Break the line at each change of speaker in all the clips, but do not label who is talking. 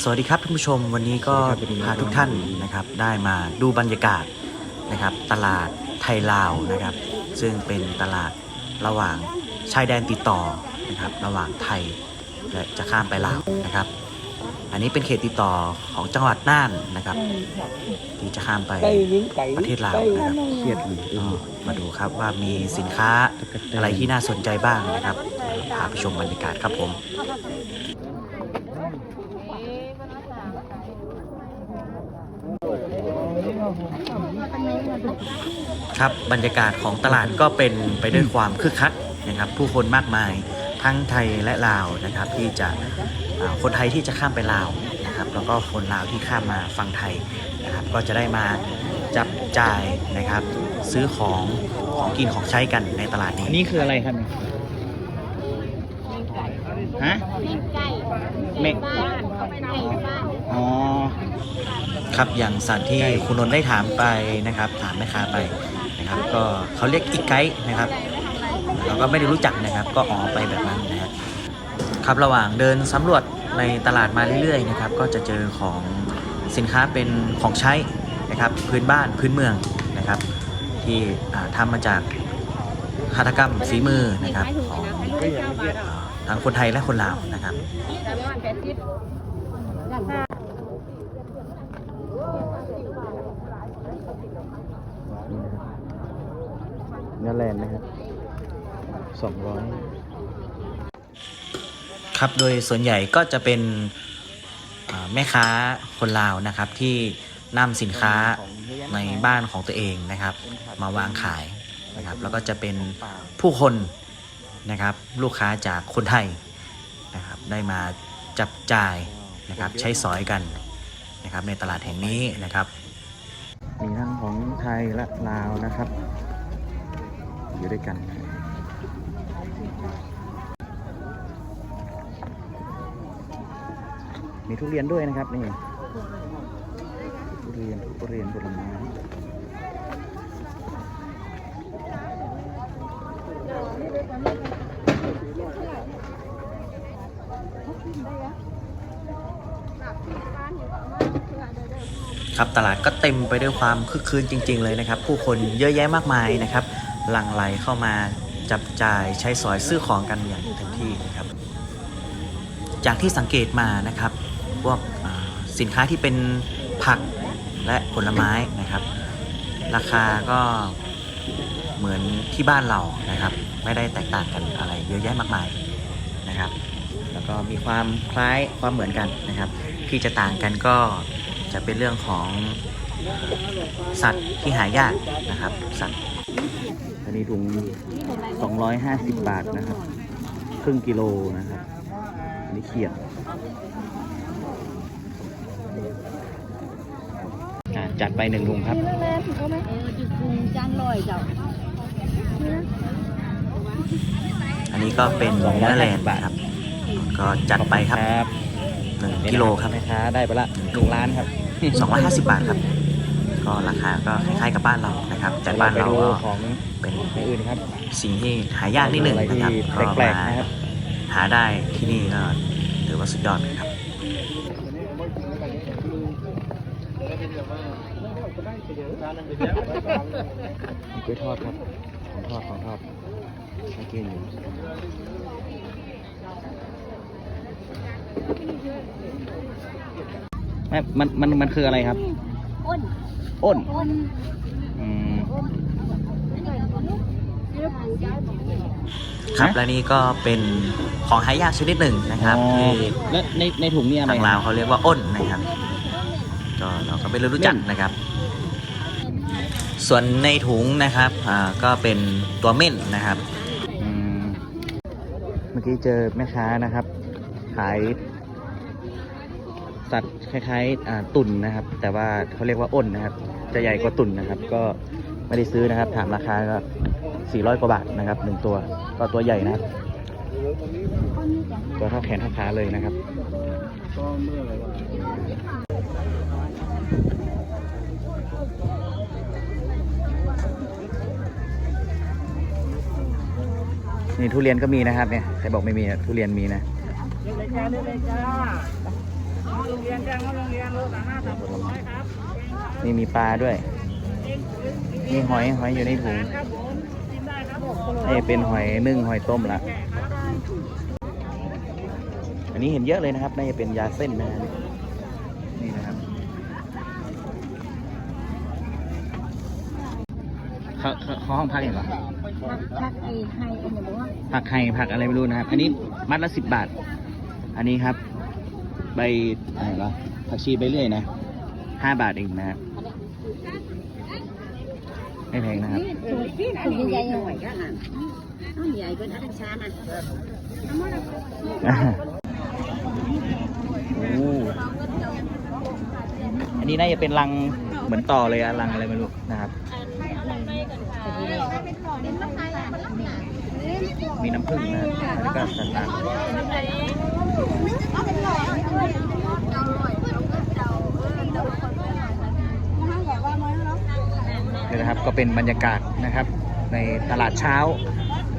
สวัสดีครับท่านผู้ชมวันนี้ก็พาทุกท่านนะครับได้มาดูบรรยากาศนะครับตลาดไทยลาวนะครับ ซึ่งเป็นตลาดระหว่างชายแดนติดต่อนะครับระหว่างไทยและจะข้ามไปลาวนะครับ อันนี้เป็นเขตติดต่อของจังหวัดน่านนะครับ ที่จะข้ามไปประเทศลาวนะครับ
เครียดเลย
ก็มาดูครับว่ามีสินค้าอะไรที่น่าสนใจบ้างนะครับพาไปชมบรรยากาศครับผม ครับบรรยากาศของตลาดก็เป็นไปด้วยความคึกคักนะครับ ผู้คนมากมายทั้งไทยและลาวนะครับ ที่จะอ่าคนไทยที่จะข้ามไปลาวนะครับ แล้วก็คนลาวที่ข้ามมาฝั่งไทยนะครับ ก็จะได้มาจับจ่ายนะครับ ซื้อของของกินของใช้กันในตลาดนี้
อันนี้คืออะไรครับฮะ
ไก่
เมก
บ้านเขาไปไก่บ้าน
อ๋อ
ครับอย่างสัตว์ที่
ไก่
คุณนนท์ได้ถามไปนะครับ ถามแม่ค้าไปนะครับ ก็เขาเรียกอีกไกด์นะครับ เราก็ไม่ได้รู้จักนะครับ ก็อ๋อไปแบบนั้นนะครับครับระหว่างเดินสำรวจในตลาดมาเรื่อยๆนะครับ ก็จะเจอของสินค้าเป็นของใช้นะครับพื้นบ้านพื้นเมืองนะครับ ที่อ่าทำมาจากหัตถกรรมฝีมือนะครับของทั้งคนไทยและคนลาวนะครับ
แต่ว่าแปดสิบราคา
เนื้อแลนด์นะครับสองร้อย
ครับโดยส่วนใหญ่ก็จะเป็นอ่าแม่ค้าคนลาวนะครับที่นำสินค้าในบ้านของตัวเองนะครับ มาวางขายนะครับ แล้วก็จะเป็นผู้คนนะครับลูกค้าจากคนไทยนะครับได้มาจับจ่ายนะครับใช้สอยกันนะครับในตลาดแห่งนี้นะครับ
มีทั้งของไทยและลาวนะครับ อยู่ด้วยกันมีทุเรียนด้วยนะครับนี่ทุเรียนทุเรียนผลไม้
ครับตลาดก็เต็มไปด้วยความคึกคืนจริง ๆ เลยนะครับ ผู้คนเยอะแยะมากมายนะครับ หลั่งไหลเข้ามาจับจ่ายใช้สอยซื้อของกันอย่างเต็มที่นะครับ จากที่สังเกตมานะครับพวกอ่าสินค้าที่เป็นผักและผลไม้นะครับ ราคาก็เหมือนที่บ้านเรานะครับ ไม่ได้แตกต่างกันอะไรเยอะแยะมากมายนะครับ แล้วก็มีความคล้ายความเหมือนกันนะครับ ที่จะต่างกันก็จะเป็นเรื่องของสัตว์ที่หายากนะครับ สัตว์
อันนี้ถุง 250 บาทนะครับ ครึ่งกิโลนะครับ อันนี้เขียดอะจัดไปหนึ่งถุงครับ
เล่นๆเอาไหมเออจุดพุงจานลอยเจ้า
อันนี้ก็เป็นเนื้อแลนด์นะครับ ก็จัดไปครับ
ครับ
หนึ่งกิโลครับ
แม่ค้าได้ไปละหนึ่งล้านครับ
250บาทครับ ก็ราคาก็คล้ายๆกับบ้านเรานะครับแต่บ้านเรา
ไปดู
ก็
ของ
เป็น
ในอื่นครับ
สิ่งที่หายากนิดหนึ่ง
อะไร
นะ
ที่
ครับก็
แปลก
มา
ๆนะครับ
หาได้ที่นี่ก็ถือว่าสุดยอดเลยครับ
กล้วยทอดครับของทอดของทอดให้กินอยู่แม่มันมันมันคืออะไรครับ
อ้น
อ้น
อ้น
อืม
ครับ
ฮะ
และนี่ก็เป็นของหายากชนิดหนึ่งนะครับ
อ๋อ
ที่
แล้วในในถุงนี่อะไร
ทางลาวเขาเรียกว่าอ้นนะครับก็เราก็ไม่รู้จักนะครับ ส่วนในถุงนะครับอ่าก็เป็นตัวเม่นนะครับ
อืมเมื่อกี้เจอแม่ค้านะครับ ขายสัตว์ คล้ายๆตุ่นนะครับ แต่ว่าเขาเรียกว่าอ้นนะครับ จะใหญ่กว่าตุ่นนะครับ ก็ไม่ได้ซื้อนะครับ ถามราคาก็400กว่าบาทนะครับหนึ่งตัวก็ตัวใหญ่นะครับ ตัวเท่าแขนเท่าขาเลยนะครับนี่ทุเรียนก็มีนะครับเนี่ยใครบอกไม่มีอะทุเรียนมีนะ
เลือกเลยจ้าเลือกเลยจ้า ทุเรียน
ผลไม้นี่มีปลาด้วยมีหอยหอยอยู่ในถุงนี่เป็นหอยนึ่งหอยต้มละ อันนี้เห็นเยอะเลยนะครับ น่าจะเป็นยาเส้นนะฮะนี่นะครับเขาเขาเขาห้องพักอย่างเหรอ
พักพักไอ้ให้ไอ้หนูบอกว่า
ผักไห่ผักอะไรไม่รู้นะครับ อันนี้มัดละสิบบาท อันนี้ครับ ใบอะไรผักชีไปเรื่อยนะห้าบาทเองนะครับไม่แพงนะครับ
ถุงใหญ่หน่อยก็อะต้องใหญ่เป็นอันช้านะ
อันนี้น่าจะเป็นรังเหมือนต่อเลยอะรังอะไรไม่รู้นะครับ มีน้ำผึ้งนะแล้วก็สันลังนี่นะครับ ก็เป็นบรรยากาศนะครับในตลาดเช้า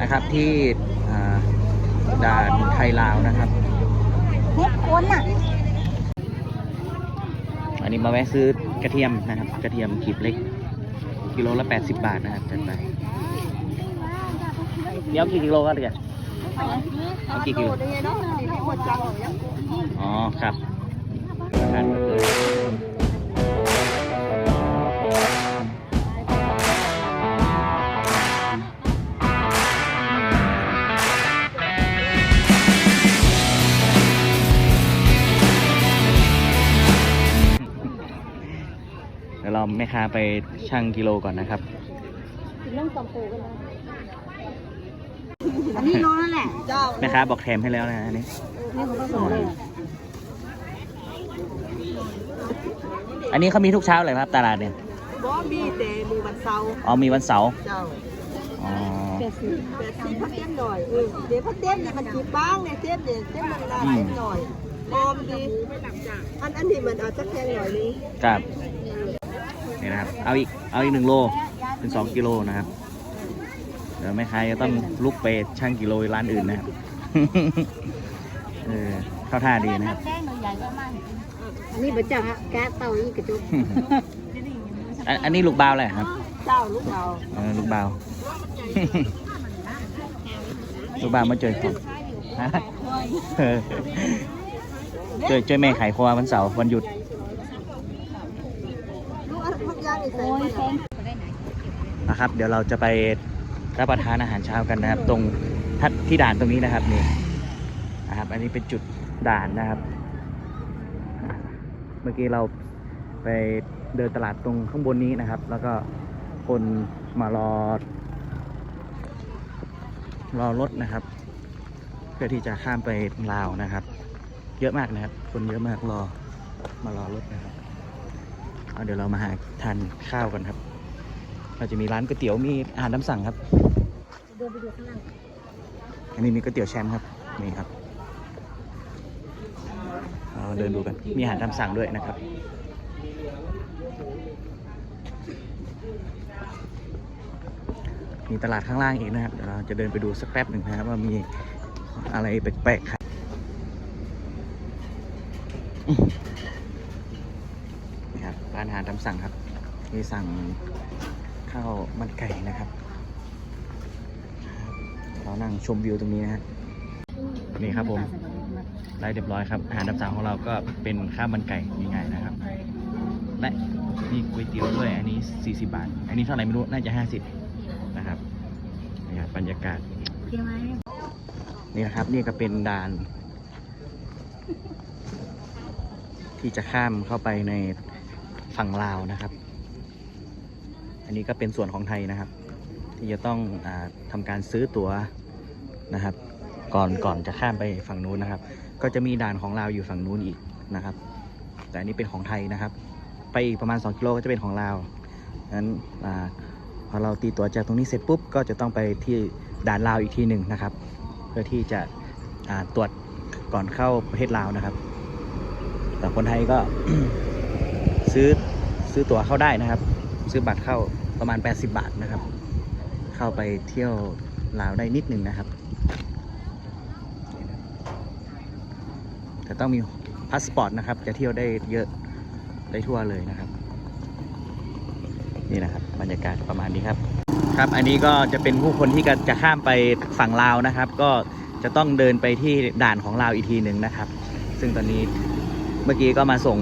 นะครับที่อ่าด่านไทยลาวนะครับ
ทุกคนอะ
อันนี้มาแวะซื้อกระเทียมนะครับ กระเทียมขีดเล็ก กิโลละ 80 บาทนะครับจัดไปเดี๋ยวกี่กิโลก็ได้เอากี่กิโลอ๋อครับราคาเกิน เดี๋ยวเราแม่ค้าไปชั่งกิโลก่อนนะครับ
เรื่องสองปูกันนะอันนี้น้องนั่นแหละเจ้า
แม่ค้าบอกแถมให้แล้วนะอันนี้
นี่เขาก็บอกเลย
อันนี้เขามีทุกเช้าเลยครับตลาดเนี่ย
บ่มีแต่มือวันเสาร์
อ๋อมีวันเสาร์
เจ้า
อ๋อ
เจ็ดสิบ
แต่สีพัดเต้นหน่อยเออเดี๋ยวพัดเต้นเนี่ยมันจีบบ้างเนี่ยเต้นเนี่ยเต้นมันลาเต้นหน่อยหอมดีอันอันนี้มันอาจจะแพงหน่อยนึง
ครับ นี่นะครับ เอาอีก เอาอีกหนึ่งโล เป็นสองกิโลนะครับ เดี๋ยวแม่ค้าจะต้องลุกไปชั่งกิโลร้านอื่นนะครับ เออเข้าท่าดีนะครับ
แป้งหน่อยใหญ่ก็มากอันนี้บัจจังแก๊สเตาอีกกระจุก
อันอันนี้ลูกบาวเลยครับ
เจ้าลูกเรา
เออลูกบาว ลูกบาวมาเจอกันฮะเออเจอเจอแม่ขายครัววันเสาร์วันหยุด
ลูกอันพักย่างอีกใส่
โอ้ย
ไป
แพง
นะครับ เดี๋ยวเราจะไปรับประทานอาหารเช้ากันนะครับ ตรงทัดที่ด่านตรงนี้นะครับนี่นะครับ อันนี้เป็นจุดด่านนะครับ เมื่อกี้เราไปเดินตลาดตรงข้างบนนี้นะครับ แล้วก็คนมารอ รอรถนะครับ เพื่อที่จะข้ามไปลาวนะครับ เยอะมากนะครับ คนเยอะมากรอมารอรถนะครับ เดี๋ยวเรามาหาทานข้าวกันครับ เราจะมีร้านก๋วยเตี๋ยวมีอาหารน้ำสั่งครับ
เดินไปดูข้างล่าง
อันนี้มีก๋วยเตี๋ยวแชมป์ครับนี่ครับเราเดินดูกันมีอาหารตามสั่งด้วยนะครับมีตลาดข้างล่างอีกนะครับเดี๋ยวเราจะเดินไปดูสักแป๊บหนึ่งนะครับว่ามีอะไรแปลกๆครับานอาหารตามสั่งครับมีสั่งข้าวมันไก่นะครับ เรานั่งชมวิวตรงนี้นะฮะนี่ครับผมได้เรียบร้อยครับ อาหารตามสั่งของเราก็เป็นข้าวมันไก่ง่ายๆนะครับ และมีก๋วยเตี๋ยวด้วยอันนี้ 40 บาท อันนี้เท่าไหร่ไม่รู้น่าจะ 50 นะครับนี่ครับบรรยากาศนี่นะครับนี่ก็เป็นด่าน ที่จะข้ามเข้าไปใน ฝั่งลาวนะครับ อันนี้ก็เป็นส่วนของไทยนะครับ ที่จะต้องอาทำการซื้อตั๋วนะครับ ก่อนก่อนจะข้ามไปฝั่งนู้นนะครับ ก็จะมีด่านของลาวอยู่ฝั่งนู้นอีกนะครับ แต่อันนี้เป็นของไทยนะครับ ไปอีกประมาณ 2กิโลก็จะเป็นของลาวงั้นอพอเราตีตั๋วจากตรงนี้เสร็จปุ๊บก็จะต้องไปที่ด่านลาวอีกทีหนึ่งนะครับ เพื่อที่จะตรวจก่อนเข้าประเทศลาวนะครับแต่คนไทยก็ ซื้อซื้อตั๋วเข้าได้นะครับ ซื้อบัตรเข้าประมาณ 80 บาทนะครับ เข้าไปเที่ยวลาวได้นิดหนึ่งนะครับ แต่ต้องมีพาสปอร์ตนะครับ จะเที่ยวได้เยอะได้ทั่วเลยนะครับ นี่นะครับบรรยากาศประมาณนี้ครับ ครับอันนี้ก็จะเป็นผู้คนที่จะข้ามไปฝั่งลาวนะครับ ก็จะต้องเดินไปที่ด่านของลาวอีกทีหนึ่งนะครับ ซึ่งตอนนี้ เมื่อกี้ก็มาส่ง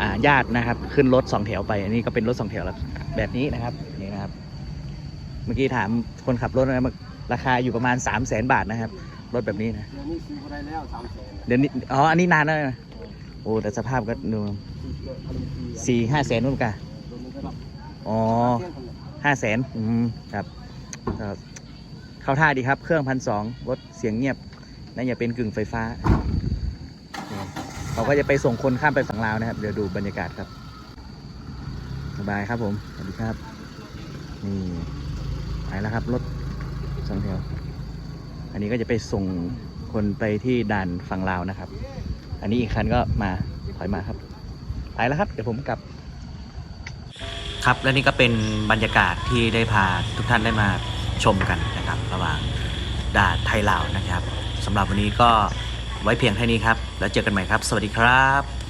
อ่าญาตินะครับ ขึ้นรถสองแถวไปอันนี้ก็เป็นรถสองแถวแล้วแบบนี้นะครับนี่นะครับ เมื่อกี้ถามคนขับรถนะครับราคาอยู่ประมาณ3 0 0แสนบาทนะครับ รถแบบนี้นะ
เดี๋ยวนี้ซื้อมาได้แล้วสามแสน
เดี๋ยวนี้อ๋ออันนี้นานแล้วนะโอ้แต่สภาพก็ดูสี่ห้าแสนนู่นกัน
ตัวนี้ก็แบบ
อ๋อ
เที่ยงคนละ
ห้าแสนอืมครับก็เข้าท่าดีครับ เครื่องพันสองรถเสียงเงียบน่าจะเป็นกึ่งไฟฟ้าเนี่ย เขาก็จะไปส่งคนข้ามไปฝั่งลาวนะครับ เดี๋ยวดูบรรยากาศครับสบายครับผมสวัสดีครับ นี่ไปแล้วครับรถสองแถว อันนี้ก็จะไปส่งคนไปที่ด่านฝั่งลาวนะครับ อันนี้อีกคันก็มาถอยมาครับไปแล้วครับ เดี๋ยวผมกลับ
ครับและนี่ก็เป็นบรรยากาศที่ได้พาทุกท่านได้มาชมกันนะครับ ระหว่างด่านไทยลาวนะครับสำหรับวันนี้ก็ ไว้เพียงเท่านี้ครับ แล้วเจอกันใหม่ครับ สวัสดีครับ